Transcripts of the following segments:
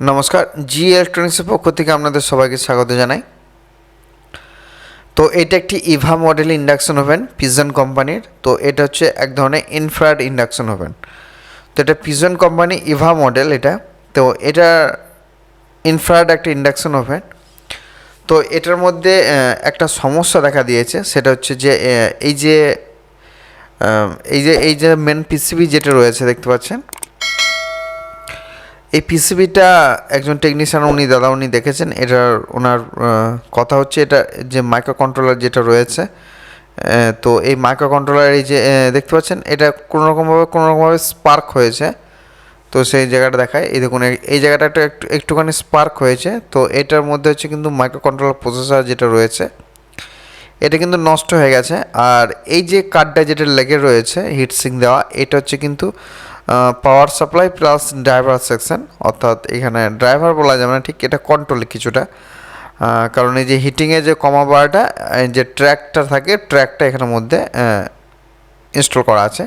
নমস্কার, জি ইলেকট্রনিক্সের পক্ষ থেকে আপনাদের সবাইকে স্বাগত জানাই। তো এটা একটি Eva model induction oven, Pigeon কোম্পানির। তো এটা হচ্ছে এক ধরনের ইনফ্রাড ইন্ডাকশন ওভেন। তো এটা পিজন কোম্পানি ইভা মডেল এটা। তো এটা ইনফ্রাড একটা ইন্ডাকশন ওভেন। তো এটার মধ্যে একটা সমস্যা দেখা দিয়েছে, সেটা হচ্ছে যে এই যে এই যে এই যে মেন পিসিবি যেটা রয়েছে, দেখতে পাচ্ছেন? এই পিসিবিটা একজন টেকনিশিয়ান উনি, দাদা উনি দেখেছেন। এটার ওনার কথা হচ্ছে এটা যে মাইক্রো কন্ট্রোলার যেটা রয়েছে তো এই মাইক্রো কন্ট্রোলার এই যে দেখতে পাচ্ছেন, এটা কোনো রকমভাবে কোনো রকমভাবে স্পার্ক হয়েছে। তো সেই জায়গাটা দেখায়। এই দেখুন, এই- জায়গাটা একটা একটু, একটুখানি স্পার্ক হয়েছে। তো এটার মধ্যে হচ্ছে কিন্তু মাইক্রো কন্ট্রোলার প্রসেসর যেটা রয়েছে, এটা কিন্তু নষ্ট হয়ে গেছে। আর এই যে কার্ডটা যেটা লেগে রয়েছে হিটসিং দেওয়া, এটা হচ্ছে কিন্তু power supply plus driver section অর্থাৎ এখানে ড্রাইভার বলা যাবে না, ঠিক এটা কন্ট্রোল কিছুটা। কারণ এই যে হিটিংয়ে যে কমা বারটা এই যে ট্র্যাকটা থাকে ট্র্যাকটা এখানের মধ্যে ইনস্টল করা আছে।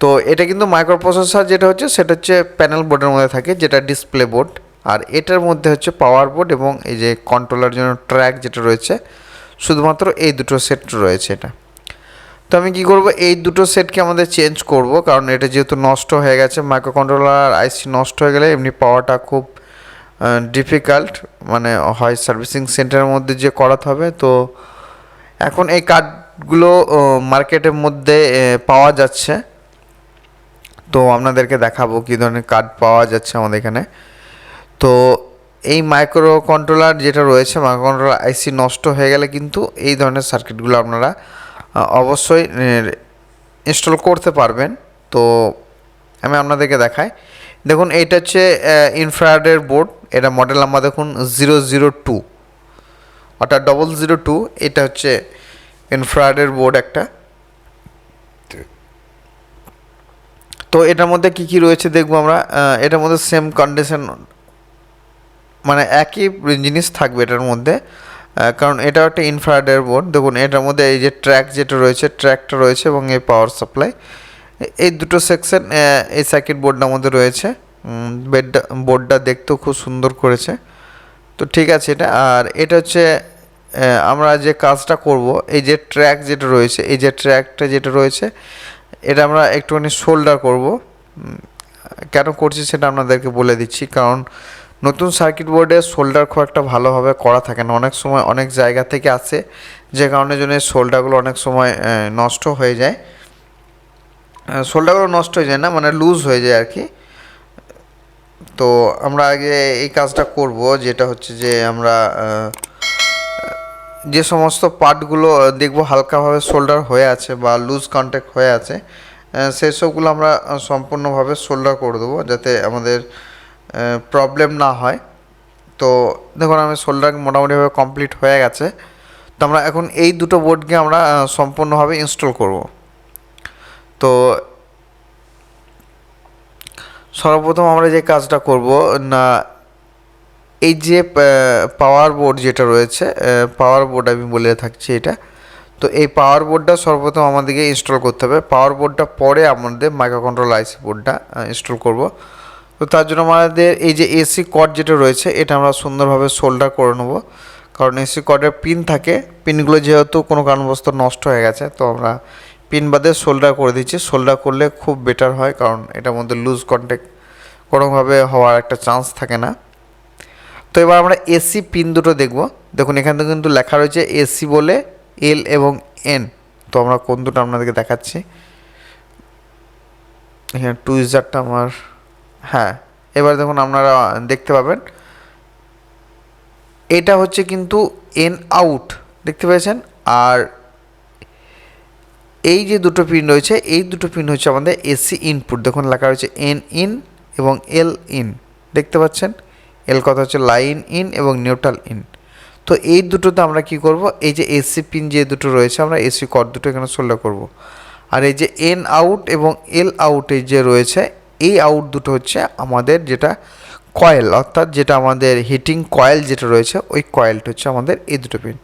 তো এটা কিন্তু মাইক্রো প্রসেসর যেটা হচ্ছে, সেটা হচ্ছে প্যানেল বোর্ডের মধ্যে থাকে, যেটা ডিসপ্লে বোর্ড আর এটার মধ্যে হচ্ছে পাওয়ার বোর্ড এবং এই যে কন্ট্রোলার জন্য ট্র্যাক যেটা রয়েছে, শুধুমাত্র এই দুটো সেট রয়েছে এটা। তো আমি কি করব? এই দুটো সেটকে আমাদের চেঞ্জ করব, কারণ এটা যেহেতু নষ্ট হয়ে গেছে মাইক্রো কন্ট্রোলার আর আইসি নষ্ট হয়ে গেলে এমনি পাওয়াটা খুব ডিফিকাল্ট মানে হয় সার্ভিসিং সেন্টারের মধ্যে যে করাতে হবে। তো এখন এই কার্ডগুলো মার্কেটের মধ্যে পাওয়া যাচ্ছে। তো আপনাদেরকে দেখাবো কী ধরনের কার্ড পাওয়া যাচ্ছে আমাদের এখানে। তো এই মাইক্রো কন্ট্রোলার যেটা রয়েছে মাইক্রো কন্ট্রোলার আইসি নষ্ট হয়ে গেলে কিন্তু এই ধরনের সার্কিটগুলো আপনারা অবশ্যই ইনস্টল করতে পারবেন। তো আমি আপনাদেরকে দেখাই। দেখুন, এইটা হচ্ছে ইনফ্রারেডের বোর্ড এটা মডেল নাম্বার দেখুন জিরো জিরো টু অর্থাৎ ডবল জিরো টু এটা হচ্ছে ইনফ্রারেডের বোর্ড একটা। তো এটার মধ্যে কি কি রয়েছে দেখব আমরা? এটার মধ্যে সেম কন্ডিশন মানে একই জিনিস থাকবে এটার মধ্যে। কারণ এটাও একটা ইনফ্রারেডের বোর্ড দেখুন, এটার মধ্যে এই যে ট্র্যাক যেটা রয়েছে ট্র্যাকটা রয়েছে এবং এই পাওয়ার সাপ্লাই এই দুটো সেকশন এই সার্কিট বোর্ডটার মধ্যে রয়েছে। বেডটা বোর্ডটা দেখতেও খুব সুন্দর করেছে। তো ঠিক আছে এটা। আর এটা হচ্ছে আমরা যে কাজটা করব, এই যে ট্র্যাক যেটা রয়েছে, এই যে ট্র্যাকটা যেটা রয়েছে, এটা আমরা একটুখানি শোল্ডার করব। কেন করছি সেটা আপনাদেরকে বলে দিচ্ছি। কারণ নতুন সার্কিট বোর্ডে শোল্ডার খুব একটা ভালোভাবে করা থাকে না। অনেক সময় অনেক জায়গা থেকে আসে, যে কারণে জন্য শোল্ডারগুলো অনেক সময় নষ্ট হয়ে যায়। শোল্ডারগুলো নষ্ট হয়ে যায় না মানে লুজ হয়ে যায় আর কি তো আমরা আগে এই কাজটা করব, যেটা হচ্ছে যে আমরা যে সমস্ত পার্টগুলো দেখব হালকাভাবে শোল্ডার হয়ে আছে বা লুজ কন্ট্যাক্ট হয়ে আছে সেই সবগুলো আমরা সম্পূর্ণভাবে শোল্ডার করে দেবো, যাতে আমাদের প্রবলেম না হয়। তো দেখুন, আমি শোল্ডার মোটামুটিভাবে কমপ্লিট হয়ে গেছে। তো আমরা এখন এই দুটো বোর্ডকে আমরা সম্পূর্ণভাবে ইনস্টল করব। তো সর্বপ্রথম আমরা যে কাজটা করব, না, এই যে পাওয়ার বোর্ড যেটা রয়েছে পাওয়ার বোর্ড আমি বলে থাকছি এটা। তো এই পাওয়ার বোর্ডটা সর্বপ্রথম আমাদেরকে ইনস্টল করতে হবে। পাওয়ার বোর্ডটা পরে আমাদের মাইক্রো কন্ট্রোল আইসি বোর্ডটা ইনস্টল করব। তো তার জন্য আমাদের এই যে এসি কর্ড যেটা রয়েছে, এটা আমরা সুন্দরভাবে সোল্ডার করে নেব। কারণ এসি কর্ডের পিন থাকে। পিনগুলো যেহেতু কোনো কারণবশত নষ্ট হয়ে গেছে, তো আমরা পিন বাদে সোল্ডার করে দিচ্ছি। সোল্ডার করলে খুব বেটার হয়, কারণ এটার মধ্যে লুজ কন্ট্যাক্ট কোনোভাবে হওয়ার একটা চান্স থাকে না। তো এবার আমরা এসি পিন দুটো দেখব। দেখুন, এখানে কিন্তু লেখা রয়েছে এসি বলে এল এবং এন তো আমরা কোন দুটো আপনাদেরকে দেখাচ্ছি। এখানে টু ইজারটা আমার হ্যাঁ এবার দেখুন আপনারা দেখতে পাবেন। এটা হচ্ছে কিন্তু এন আউট দেখতে পেয়েছেন? আর এই যে দুটো পিন রয়েছে, এই দুটো পিন হচ্ছে আমাদের এসি ইনপুট দেখুন লেখা রয়েছে এন ইন এবং এল ইন দেখতে পাচ্ছেন? এল কথা হচ্ছে লাইন ইন এবং নিউট্রাল ইন তো এই দুটোতে আমরা কি করব? এই যে এসি পিন যে দুটো রয়েছে, আমরা এসি কর দুটো এখানে সোল্ডার করব। আর এই যে এন আউট এবং এল আউট যে রয়েছে এই আউট দুটো হচ্ছে আমাদের যেটা কয়েল অর্থাৎ যেটা আমাদের হিটিং কয়েল যেটা রয়েছে, ওই কয়েলটা হচ্ছে আমাদের এই দুটো পিন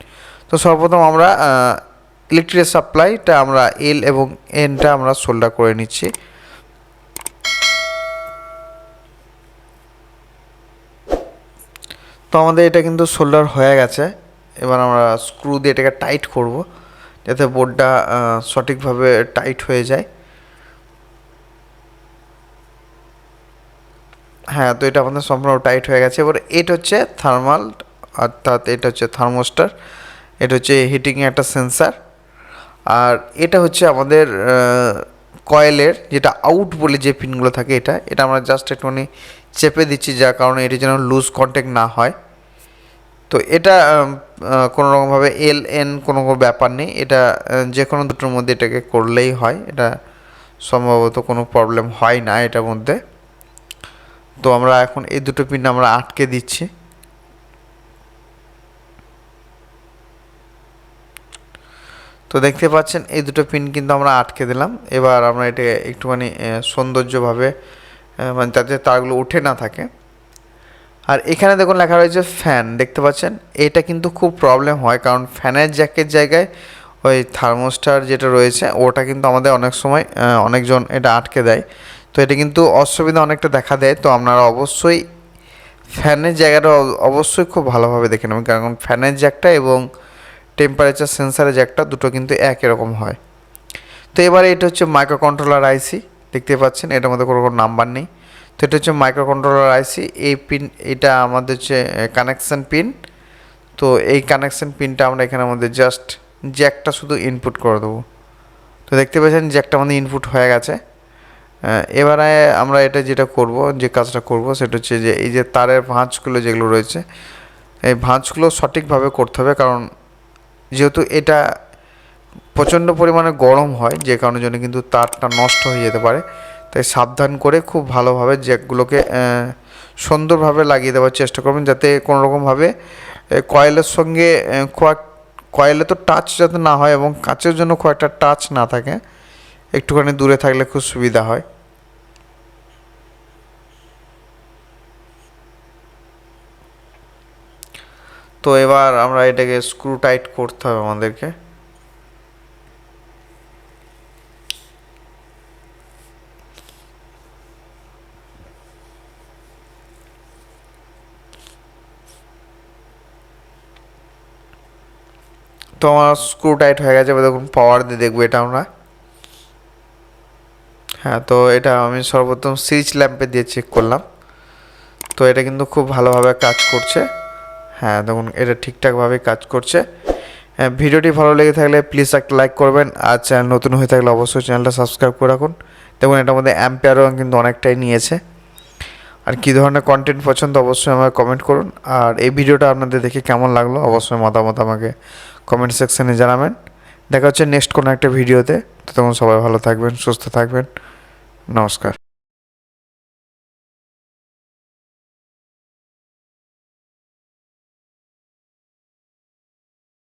তো সর্বপ্রথম আমরা ইলেকট্রিক সাপ্লাইটা আমরা এল এবং এনটা আমরা সোল্ডার করে নিচ্ছি। তো আমাদের এটা কিন্তু সোল্ডার হয়ে গেছে। এবার আমরা স্ক্রু দিয়ে এটাকে টাইট করব, যাতে বোর্ডটা সঠিকভাবে টাইট হয়ে যায়। হ্যাঁ তো এটা আমাদের সম্পূর্ণ টাইট হয়ে গেছে। এবার এটা হচ্ছে থার্মাল অর্থাৎ এটা হচ্ছে থার্মোস্টার এটা হচ্ছে হিটিং একটা সেন্সার আর এটা হচ্ছে আমাদের কয়েলের যেটা আউট বলে যে পিনগুলো থাকে এটা এটা আমরা জাস্ট একটুখানি চেপে দিচ্ছি যার কারণে এটি যেন লুজ কন্ট্যাক্ট না হয়। তো এটা কোনো রকমভাবে এল এন কোনো ব্যাপার নেই। এটা যে কোনো দুটোর মধ্যে এটাকে করলেই হয়। এটা সম্ভবত কোনো প্রবলেম হয় না এটার মধ্যে। তো আমরা এখন এই দুটো পিন আমরা আটকে দিচ্ছি। তো দেখতে পাচ্ছেন, এই দুটো পিন কিন্তু আমরা আটকে দিলাম। এবার আমরা এটা একটুখানি সৌন্দর্যভাবে মানে যাতে তারগুলো উঠে না থাকে। আর এখানে দেখুন লেখা রয়েছে ফ্যান, দেখতে পাচ্ছেন? এটা কিন্তু খুব প্রবলেম হয়, কারণ ফ্যানের জ্যাকের জায়গায় ওই থার্মোস্টার যেটা রয়েছে, ওটা কিন্তু আমাদের অনেক সময় অনেকজন এটা আটকে দেয়। তো এটা কিন্তু অসুবিধা অনেকটা দেখা দেয়। তো আপনারা অবশ্যই ফ্যানের জায়গাটা অবশ্যই খুব ভালোভাবে দেখে নেবেন। কারণ ফ্যানের জ্যাকটা এবং টেম্পারেচার সেন্সারের জ্যাকটা দুটো কিন্তু একই রকম হয়। তো এবারে এটা হচ্ছে মাইক্রো কন্ট্রোলার আইসি দেখতে পাচ্ছেন? এটার মধ্যে কোনো কোনো নাম্বার নেই। তো এটা হচ্ছে মাইক্রো কন্ট্রোলার আইসি এই পিন এটা আমাদের হচ্ছে কানেকশান পিন তো এই কানেকশান পিনটা আমরা এখানে আমাদের জাস্ট জ্যাকটা শুধু ইনপুট করে দেবো। তো দেখতে পাচ্ছেন জ্যাকটা আমাদের ইনপুট হয়ে গেছে। এবারে আমরা এটা যেটা করব, যে কাজটা করব, সেটা হচ্ছে যে এই যে তারের ভাঁজগুলো যেগুলো রয়েছে, এই ভাঁজগুলো সঠিকভাবে করতে হবে। কারণ যেহেতু এটা প্রচণ্ড পরিমাণে গরম হয়, যে কারণের জন্য কিন্তু তারটা নষ্ট হয়ে যেতে পারে। তাই সাবধান করে খুব ভালোভাবে জ্যাকগুলোকে সুন্দরভাবে লাগিয়ে দেওয়ার চেষ্টা করবেন, যাতে কোনো রকমভাবে কয়েলের সঙ্গে কয়েলে তো টাচ যাতে না হয় এবং কাচের জন্য খুব একটা টাচ না থাকে, একটুখানি দূরে থাকলে খুব সুবিধা হয়। তো এবার আমরা এটাকে স্ক্রু টাইট করতে হবে আমাদেরকে। তো আমার স্ক্রু টাইট হয়ে গেছে, এবার দেখুন পাওয়ার দিয়ে দেখব এটা আমরা। হ্যাঁ তো এটা আমি সর্বপ্রথম সুইচ ল্যাম্পে দিয়ে চেক করলাম। তো এটা কিন্তু খুব ভালোভাবে কাজ করছে। হ্যাঁ দেখুন, এটা ঠিকঠাকভাবে কাজ করছে। হ্যাঁ ভিডিওটি ভালো লেগে থাকলে প্লিজ একটা লাইক করবেন আর চ্যানেল নতুন হয়ে থাকলে অবশ্যই চ্যানেলটা সাবস্ক্রাইব করে রাখুন। দেখুন, এটার মধ্যে অ্যাম্পেয়ারও কিন্তু অনেকটাই নিয়েছে। আর কী ধরনের কন্টেন্ট পছন্দ অবশ্যই আমাকে কমেন্ট করুন। আর এই ভিডিওটা আপনাদের দেখে কেমন লাগল অবশ্যই মতামত আমাকে কমেন্ট সেকশানে জানাবেন। দেখা হচ্ছে নেক্সট কোনো একটা ভিডিওতে। তো তখন সবাই ভালো থাকবেন, সুস্থ থাকবেন। নমস্কার।